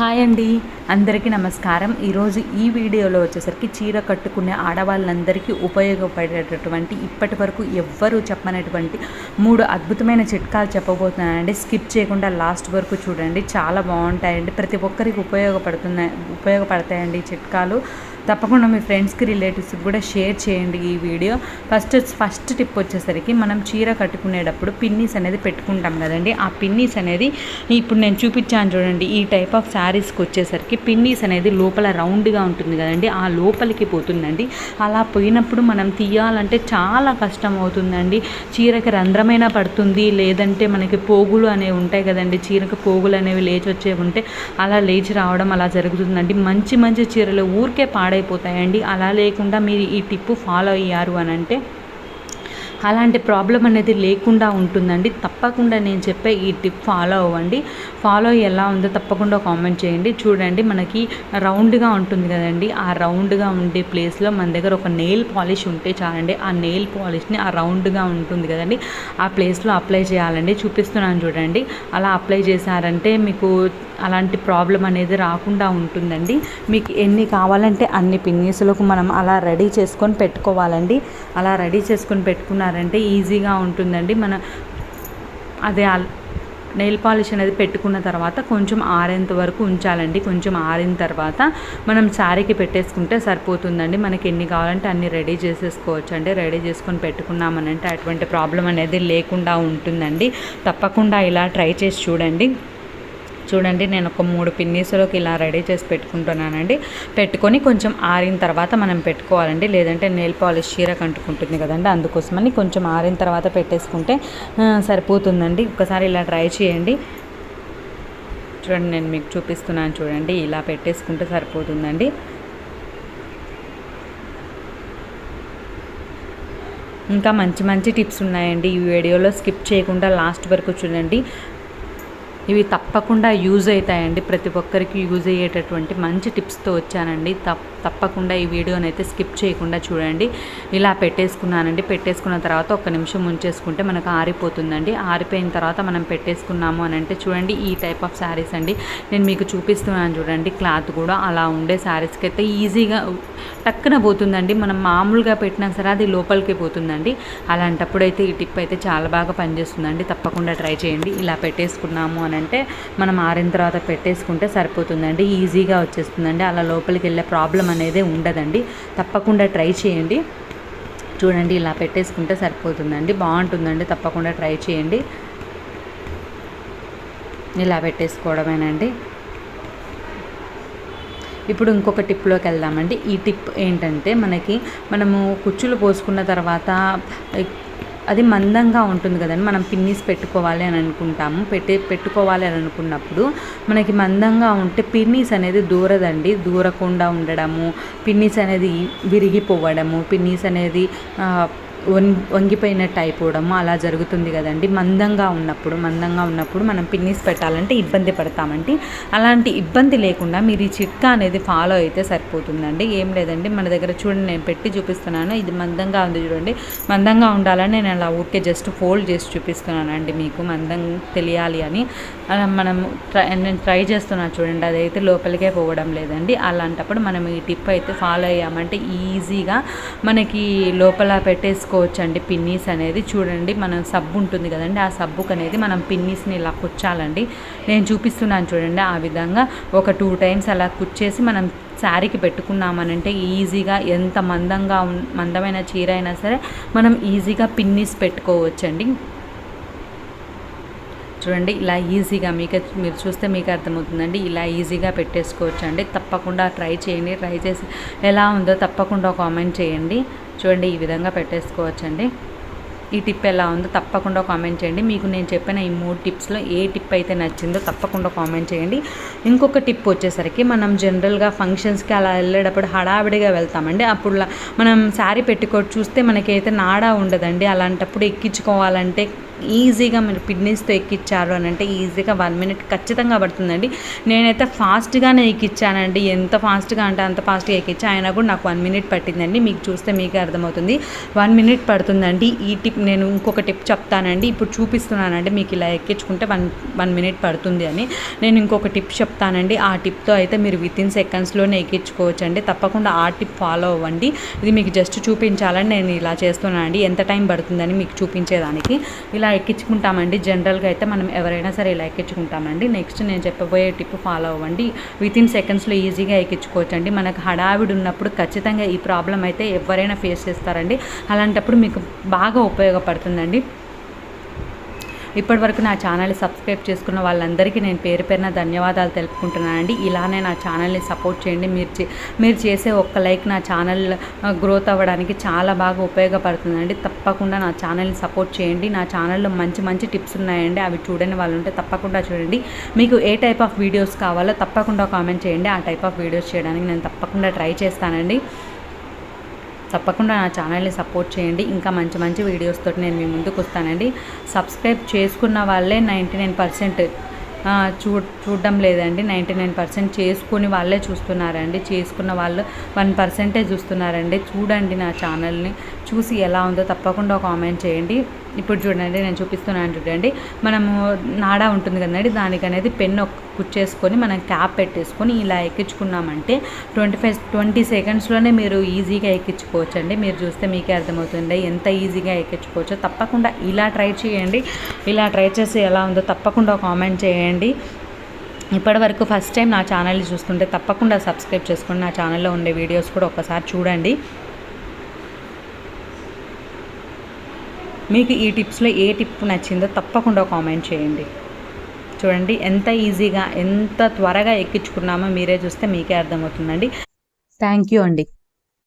Hi అండి. అందరికీ నమస్కారం. ఈరోజు ఈ వీడియోలో వచ్చేసరికి చీర కట్టుకునే ఆడవాళ్ళందరికీ ఉపయోగపడేటటువంటి ఇప్పటి వరకు ఎవ్వరూ చెప్పనటువంటి మూడు అద్భుతమైన చిట్కాలు చెప్పబోతున్నానండి. స్కిప్ చేయకుండా లాస్ట్ వరకు చూడండి. చాలా బాగుంటాయండి. ప్రతి ఒక్కరికి ఉపయోగపడుతున్నాయి ఉపయోగపడతాయండి చిట్కాలు. తప్పకుండా మీ ఫ్రెండ్స్కి రిలేటివ్స్కి కూడా షేర్ చేయండి ఈ వీడియో. ఫస్ట్ ఫస్ట్ టిప్ వచ్చేసరికి మనం చీర కట్టుకునేటప్పుడు పిన్నీస్ అనేది పెట్టుకుంటాం కదండి. ఆ పిన్నీస్ అనేది ఇప్పుడు నేను చూపించాను చూడండి ఈ టైప్ ఆఫ్ శారీస్కి వచ్చేసరికి పిన్నీస్ అనేది లోపల రౌండ్గా ఉంటుంది కదండి. ఆ లోపలికి పోతుందండి. అలా పోయినప్పుడు మనం తీయాలంటే చాలా కష్టం అవుతుందండి. చీరకి రంధ్రమైన పడుతుంది లేదంటే మనకి పోగులు అనేవి ఉంటాయి కదండి. చీరకు పోగులు అనేవి లేచి వచ్చేవి ఉంటే అలా లేచి రావడం అలా జరుగుతుందండి. మంచి మంచి చీరలు ఊరికే పాడైపోతాయండి అలా లేకుండా మీరు ఈ టిప్పు ఫాలో అయ్యారు అని అంటే అలాంటి ప్రాబ్లం అనేది లేకుండా ఉంటుందండి. తప్పకుండా నేను చెప్పే ఈ టిప్ ఫాలో అవ్వండి. ఫాలో ఎలా ఉందో తప్పకుండా కామెంట్ చేయండి. చూడండి మనకి రౌండ్గా ఉంటుంది కదండి. ఆ రౌండ్గా ఉండే ప్లేస్లో మన దగ్గర ఒక నెయిల్ పాలిష్ ఉంటే చాలండి. ఆ నెయిల్ పాలిష్ని ఆ రౌండ్గా ఉంటుంది కదండి. ఆ ప్లేస్లో అప్లై చేయాలండి. చూపిస్తున్నాను చూడండి. అలా అప్లై చేశారంటే మీకు అలాంటి ప్రాబ్లం అనేది రాకుండా ఉంటుందండి. మీకు ఎన్ని కావాలంటే అన్ని పిన్నీసులకు మనం అలా రెడీ చేసుకొని పెట్టుకోవాలండి. అలా రెడీ చేసుకొని పెట్టుకున్నారంటే ఈజీగా ఉంటుందండి. మన అదే నెయిల్ పాలిష్ అనేది పెట్టుకున్న తర్వాత కొంచెం ఆరేంత వరకు ఉంచాలండి. కొంచెం ఆరిన తర్వాత మనం శారీకి పెట్టేసుకుంటే సరిపోతుందండి. మనకి ఎన్ని కావాలంటే అన్ని రెడీ చేసేసుకోవచ్చు అండి రెడీ చేసుకొని పెట్టుకున్నామనంటే అటువంటి ప్రాబ్లం అనేది లేకుండా ఉంటుందండి. తప్పకుండా ఇలా ట్రై చేసి చూడండి. చూడండి నేను ఒక మూడు పిన్నీసులోకి ఇలా రెడీ చేసి పెట్టుకుంటున్నానండి. పెట్టుకొని కొంచెం ఆరిన తర్వాత మనం పెట్టుకోవాలండి. లేదంటే నెయిల్ పాలిష్ చీర కంటుకుంటుంది కదండి అందుకోసమని కొంచెం ఆరిన తర్వాత పెట్టేసుకుంటే సరిపోతుందండి. ఒకసారి ఇలా ట్రై చేయండి. చూడండి నేను మీకు చూపిస్తున్నాను చూడండి. ఇలా పెట్టేసుకుంటే సరిపోతుందండి. ఇంకా మంచి మంచి టిప్స్ ఉన్నాయండి. ఈ వీడియోలో స్కిప్ చేయకుండా లాస్ట్ వరకు చూడండి. ఇవి తప్పకుండా యూజ్ అవుతాయండి. ప్రతి ఒక్కరికి యూజ్ అయ్యేటటువంటి మంచి టిప్స్తో వచ్చానండి. తప్ప తప్పకుండా ఈ వీడియోని అయితే స్కిప్ చేయకుండా చూడండి. ఇలా పెట్టేసుకున్నానండి. పెట్టేసుకున్న తర్వాత ఒక నిమిషం ఉంచేసుకుంటే మనకు ఆరిపోతుందండి. ఆరిపోయిన తర్వాత మనం పెట్టేసుకున్నాము అని అంటే చూడండి ఈ టైప్ ఆఫ్ శారీస్ అండి. నేను మీకు చూపిస్తున్నాను చూడండి క్లాత్ కూడా అలా ఉండే శారీస్కి అయితే ఈజీగా టక్కున పోతుందండి. మనం మామూలుగా పెట్టినా సరే అది లోపలికి పోతుందండి. అలాంటప్పుడు అయితే ఈ టిప్ అయితే చాలా బాగా పనిచేస్తుందండి. తప్పకుండా ట్రై చేయండి. ఇలా పెట్టేసుకున్నాము అని అంటే మనం ఆరిన తర్వాత పెట్టేసుకుంటే సరిపోతుందండి ఈజీగా వచ్చేస్తుందండి. అలా లోపలికి వెళ్ళే ప్రాబ్లం అనేది ఉండదండి. తప్పకుండా ట్రై చేయండి. చూడండి ఇలా పెట్టేసుకుంటే సరిపోతుందండి. బాగుంటుందండి. తప్పకుండా ట్రై చేయండి. ఇలా పెట్టేసుకోవడమేనండి. ఇప్పుడు ఇంకొక టిప్లోకి వెళ్దామండి. ఈ టిప్ ఏంటంటే మనకి మనము కుచ్చులు పోసుకున్న తర్వాత అది మందంగా ఉంటుంది కదండి. మనం పిన్నీస్ పెట్టుకోవాలి అని అనుకుంటాము. పెట్టి పెట్టుకోవాలి అని అనుకున్నప్పుడు మనకి మందంగా ఉంటే పిన్నీస్ అనేది దూరదండి. దూరకుండా ఉండడము పిన్నీస్ అనేది విరిగిపోవడము పిన్నీస్ అనేది వంగిపోయినట్టు అయిపోవడము అలా జరుగుతుంది కదండి. మందంగా ఉన్నప్పుడు మందంగా ఉన్నప్పుడు మనం పిన్నీస్ పెట్టాలంటే ఇబ్బంది పడతామండి. అలాంటి ఇబ్బంది లేకుండా మీరు ఈ చిట్కా అనేది ఫాలో అయితే సరిపోతుందండి. ఏం లేదండి మన దగ్గర చూడండి నేను పెట్టి చూపిస్తున్నాను. ఇది మందంగా ఉంది చూడండి. మందంగా ఉండాలని నేను అలా ఊరికే జస్ట్ ఫోల్డ్ చేసి చూపిస్తున్నానండి మీకు. మందం తెలియాలి అని. మనం ట్రై నేను ట్రై చేస్తున్నాను చూడండి అదైతే లోపలికే పోవడం లేదండి. అలాంటప్పుడు మనం ఈ టిప్ అయితే ఫాలో అయ్యామంటే ఈజీగా మనకి లోపల పెట్టేసి చేసుకోవచ్చండి. పిన్నీస్ అనేది చూడండి మనం సబ్బు ఉంటుంది కదండి ఆ సబ్బుకు అనేది మనం పిన్నీస్ని ఇలా కుచ్చాలండి. నేను చూపిస్తున్నాను చూడండి ఆ విధంగా ఒక టూ టైమ్స్ అలా కుచ్చేసి మనం శారీకి పెట్టుకున్నామనంటే ఈజీగా ఎంత మందంగా మందమైన చీర అయినా సరే మనం ఈజీగా పిన్నీస్ పెట్టుకోవచ్చండి. చూడండి ఇలా ఈజీగా మీకు మీరు చూస్తే మీకు అర్థమవుతుందండి ఇలా ఈజీగా పెట్టేసుకోవచ్చు అండి తప్పకుండా ట్రై చేయండి ట్రై చేసి ఎలా ఉందో తప్పకుండా కామెంట్ చేయండి. చూడండి ఈ విధంగా పెట్టేసుకోవచ్చండి. ఈ టిప్ ఎలా ఉందో తప్పకుండా కామెంట్ చేయండి. మీకు నేను చెప్పిన ఈ మూడు టిప్స్లో ఏ టిప్ అయితే నచ్చిందో తప్పకుండా కామెంట్ చేయండి. ఇంకొక టిప్ వచ్చేసరికి మనం జనరల్గా ఫంక్షన్స్కి అలా వెళ్ళేటప్పుడు హడావిడిగా వెళ్తామండి. అప్పుడు మనం శారీ పెట్టుకోటి చూస్తే మనకైతే నాడా ఉండదండి. అలాంటప్పుడు ఎక్కించుకోవాలంటే ఈజీగా మీరు పిన్నిస్తో ఎక్కిచ్చారు అని అంటే ఈజీగా వన్ మినిట్ ఖచ్చితంగా పడుతుందండి. నేనైతే ఫాస్ట్గానే ఎక్కిచ్చానండి. ఎంత ఫాస్ట్గా అంటే అంత ఫాస్ట్గా ఎక్కిచ్చా అయినా కూడా నాకు వన్ మినిట్ పట్టిందండి. మీకు చూస్తే మీకే అర్థమవుతుంది. వన్ మినిట్ పడుతుందండి. ఈ టిప్ నేను ఇంకొక టిప్ చెప్తానండి. ఇప్పుడు చూపిస్తున్నానండి. మీకు ఇలా ఎక్కించుకుంటే వన్ వన్ మినిట్ పడుతుంది అని. నేను ఇంకొక టిప్ చెప్తానండి. ఆ టిప్తో అయితే మీరు విత్ ఇన్ సెకండ్స్లోనే ఎక్కించుకోవచ్చు అండి తప్పకుండా ఆ టిప్ ఫాలో అవ్వండి. ఇది మీకు జస్ట్ చూపించాలని నేను ఇలా చేస్తున్నానండి. ఎంత టైం పడుతుందని మీకు చూపించేదానికి. ఇలా ఎక్కించుకుంటామండి. జనరల్గా అయితే మనం ఎవరైనా సరే ఇలా ఎక్కించుకుంటామండి. నెక్స్ట్ నేను చెప్పబోయే టిప్ ఫాలో అవ్వండి. విత్ ఇన్ సెకండ్స్లో ఈజీగా ఎక్కించుకోవచ్చు అండి మనకు హడావిడి ఉన్నప్పుడు ఖచ్చితంగా ఈ ప్రాబ్లం అయితే ఎవరైనా ఫేస్ చేస్తారండి. అలాంటప్పుడు మీకు బాగా ఉపయోగపడుతుందండి. ఇప్పటివరకు నా ఛానల్ని సబ్స్క్రైబ్ చేసుకున్న వాళ్ళందరికీ నేను పేరు పేరున ధన్యవాదాలు తెలుపుకుంటున్నానండి. ఇలానే నా ఛానల్ని సపోర్ట్ చేయండి. మీరు చే మీరు చేసే ఒక్క లైక్ నా ఛానల్ గ్రోత్ అవ్వడానికి చాలా బాగా ఉపయోగపడుతుందండి. తప్పకుండా నా ఛానల్ని సపోర్ట్ చేయండి. నా ఛానల్లో మంచి మంచి టిప్స్ ఉన్నాయండి. అవి చూడని వాళ్ళు ఉంటే తప్పకుండా చూడండి. మీకు ఏ టైప్ ఆఫ్ వీడియోస్ కావాలో తప్పకుండా కామెంట్ చేయండి. ఆ టైప్ ఆఫ్ వీడియోస్ చేయడానికి నేను తప్పకుండా ట్రై చేస్తానండి. తప్పకుండా నా ఛానల్ని సపోర్ట్ చేయండి. ఇంకా మంచి మంచి వీడియోస్ తోటి నేను మీ ముందుకు వస్తానండి. సబ్స్క్రైబ్ చేసుకున్న వాళ్ళే నైంటీ నైన్ పర్సెంట్ చూ చూడడం లేదండి. నైంటీ నైన్ పర్సెంట్ చేసుకుని వాళ్ళే చూస్తున్నారండి. చేసుకున్న వాళ్ళు వన్ పర్సెంటే చూస్తున్నారండి. చూడండి నా ఛానల్ని. చూసి ఎలా ఉందో తప్పకుండా కామెంట్ చేయండి. ఇప్పుడు చూడండి నేను చూపిస్తున్నాను చూడండి. మనము నాడా ఉంటుంది కదండి దానికి అనేది పెన్ కుచ్చేసుకొని మనం క్యాప్ పెట్టేసుకొని ఇలా ఎక్కించుకున్నామంటే ట్వంటీ ఫైవ్ ట్వంటీ సెకండ్స్లోనే మీరు ఈజీగా ఎక్కించుకోవచ్చు అండి మీరు చూస్తే మీకే అర్థమవుతుంది ఎంత ఈజీగా ఎక్కించుకోవచ్చో. తప్పకుండా ఇలా ట్రై చేయండి. ఇలా ట్రై చేసి ఎలా ఉందో తప్పకుండా కామెంట్ చేయండి. ఇప్పటివరకు ఫస్ట్ టైం నా ఛానల్ని చూస్తుంటే తప్పకుండా సబ్స్క్రైబ్ చేసుకొని నా ఛానల్లో ఉండే వీడియోస్ కూడా ఒకసారి చూడండి. మీకు ఈ టిప్స్లో ఏ టిప్ నచ్చిందో తప్పకుండా కామెంట్ చేయండి. చూడండి ఎంత ఈజీగా ఎంత త్వరగా ఎక్కించుకున్నామో మీరే చూస్తే మీకే అర్థమవుతుందండి. థ్యాంక్ యూ అండి.